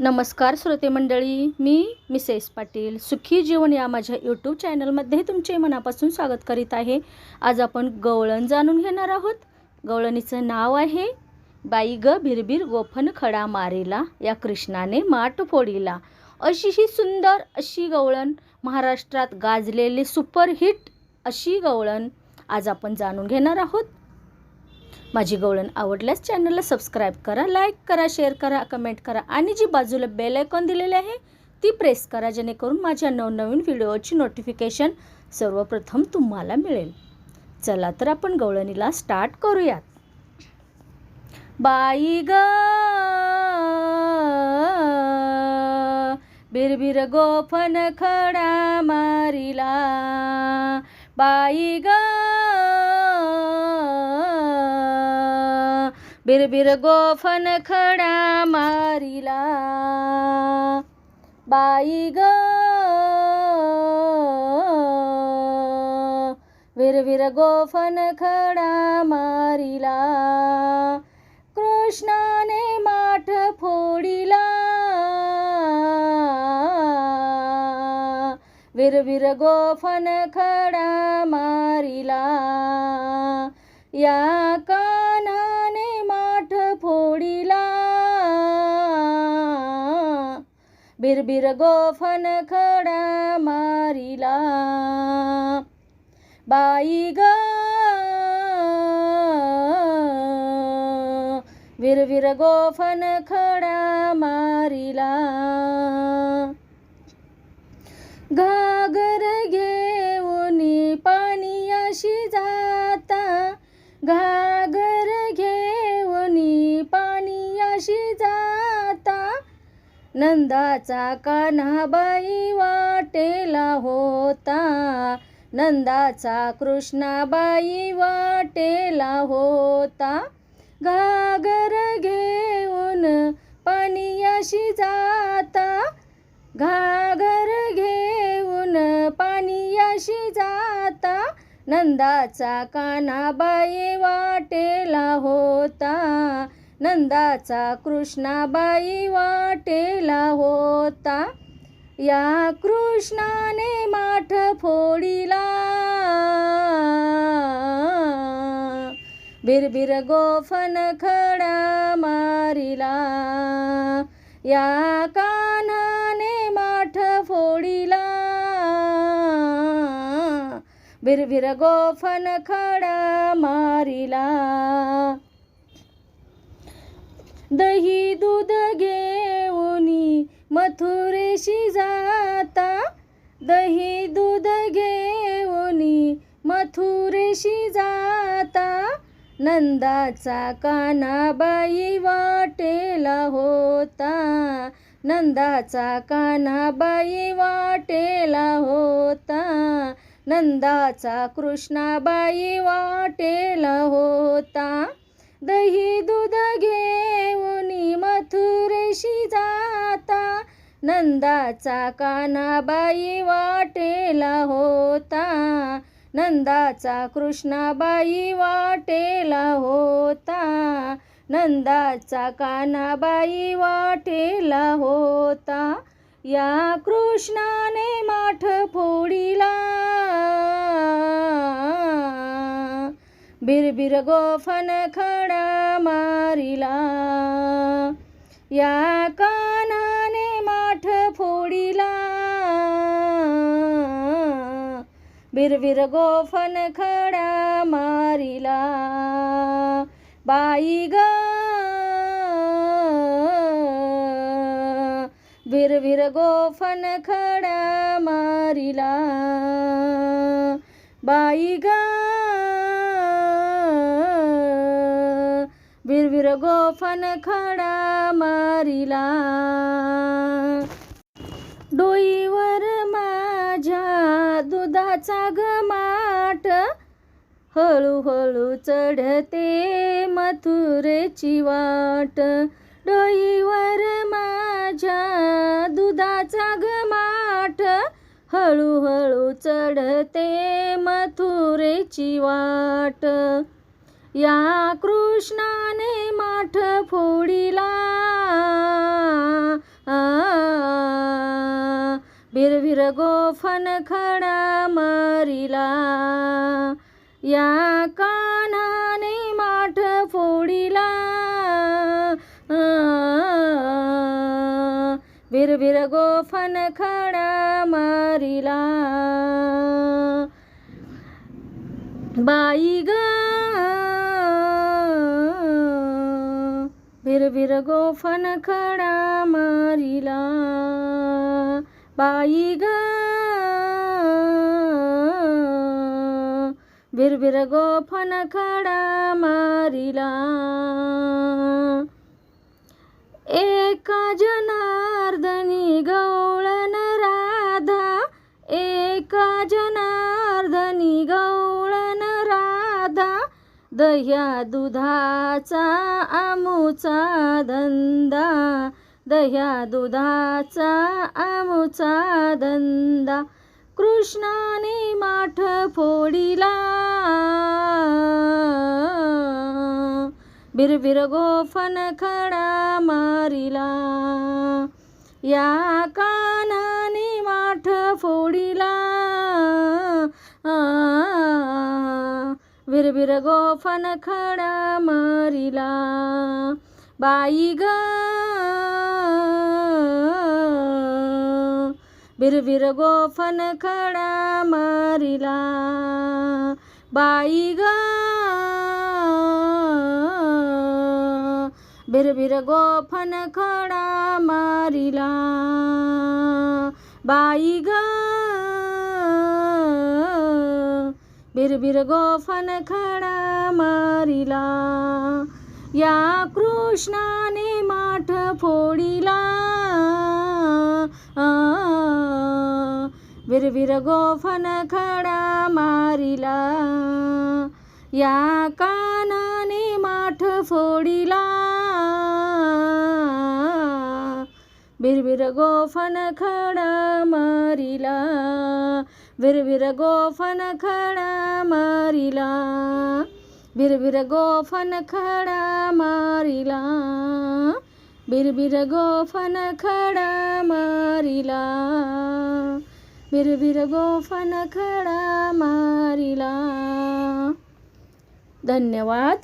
नमस्कार श्रोते मंडळी मी मिसेस पाटील. सुखी जीवन या माझ्या यूट्यूब चॅनलमध्ये तुमचे मनापासून स्वागत करीत आहे. आज आपण गवळण जाणून घेणार आहोत. गवळणीचं नाव आहे बाई ग भिरभिर गोफन खडा मारेला या कृष्णाने माठ फोडीला. अशी ही सुंदर अशी गवळण महाराष्ट्रात गाजलेली सुपरहिट अशी गवळण आज आपण जाणून घेणार आहोत. माझी गवळण आवडल्यास चॅनलला सबस्क्राईब करा लाईक करा शेअर करा कमेंट करा आणि जी बाजूला बेल आयकॉन दिलेली आहे ती प्रेस करा जेणेकरून माझ्या नवनवीन व्हिडिओची नोटिफिकेशन सर्वप्रथम तुम्हाला मिळेल. चला तर आपण गवळणीला स्टार्ट करूयात. बाई ग! बिरबिर गोफन खडा मारिला. बाई ग! बिरबिर गोफन खडा मारिला. बाई ग. विरविर गोफन खडा मारिला. कृष्णाने माठ फोडिला. विरविर गोफन खडा मारिला. या का बिरबिर गोफन खडा मारिला. बाई ग. विरविर गोफन खडा मारिला. घागर घेऊन पाणीयाशी जाता. घा नंदाचा कान्हाबाई वाटेला होता. नंदाचा कृष्णाबाई वाटेला होता. घागर घेऊन पाणीयाशी जाता. घागर घेऊन पाणीयाशी जाता. नंदाचा कानाबाई वाटेला होता. नंदाचा कृष्णाबाई वाटेला होता. या कृष्णाने माठ फोडिला. बिरबिर गोफन खडा मारिला. या कानाने माठ फोडिला. बिरबिर गोफन खडा मारिला. दही दूध घेऊनी मथुरेशी जाता. दही दूध घेऊनी मथुरेशी जाता. नंदाचा कानाबाई वाटेला होता. नंदाचा कानाबाई वाटेला होता. नंदाचा कृष्णाबाई वाटेला होता. दही दूध घेऊन मथुरेशी जाता. नंदाचा कानाबाई वाटेला होता. नंदाचा कृष्णाबाई वाटेला होता. नंदाचा कानाबाई वाटेला होता. या कृष्णाने माठ फोडिला. बिरबिर गोफन खडा मारिला. या कानाने माठ फोडिला. बिरबिर गोफन खडा मारिला. बाई ग. बिरबिर गोफन खडा मारिला. बाई गा. गोफन खडा मारिला. डोईवर माझ्या दुधाचा गमाट हळूहळू चढते मथुरेची वाट. डोईवर माझ्या दुधाचा गमाट हळूहळू चढते मथुरेची वाट. या कृष्णाने माठ फोडिला बिरबिर गोफन खडा मारिला या कानाने माठ फोडिला बिरबिर गोफन खडा मारिला बाई ग बिरबिर गोफन खडा मारिला. बाई ग. बिरबिर गोफन खडा मारिला. एका जनार्दनी गौळन राधा. एका जना दह्या दुधाचा आमूचा धंदा. दह्या दुधाचा आमूचा धंदा. कृष्णाने माठ फोडिला. बिरबिर गोफन खडा मारिला. या काना विरगो गोफन खडा मारिला. बाई ग. बिरबिर गोफन खडा मारिला. बाई ग. बिरबिर गोफन खडा मारिला. बाई ग. बिरबिर गोफन खडा मारिला. या कृष्णाने माठ फोडिला. बिरबिर गोफन खडा मारिला. या कानाने माठ फोडिला. बिरबिर गोफन खडा मारिला. बिरबिर गोफन खडा मारिला. बिरबिर गोफन खडा मारिला. बिरबिर गोफन खडा मारिला. बिरबिर गोफन खडा मारिला. धन्यवाद.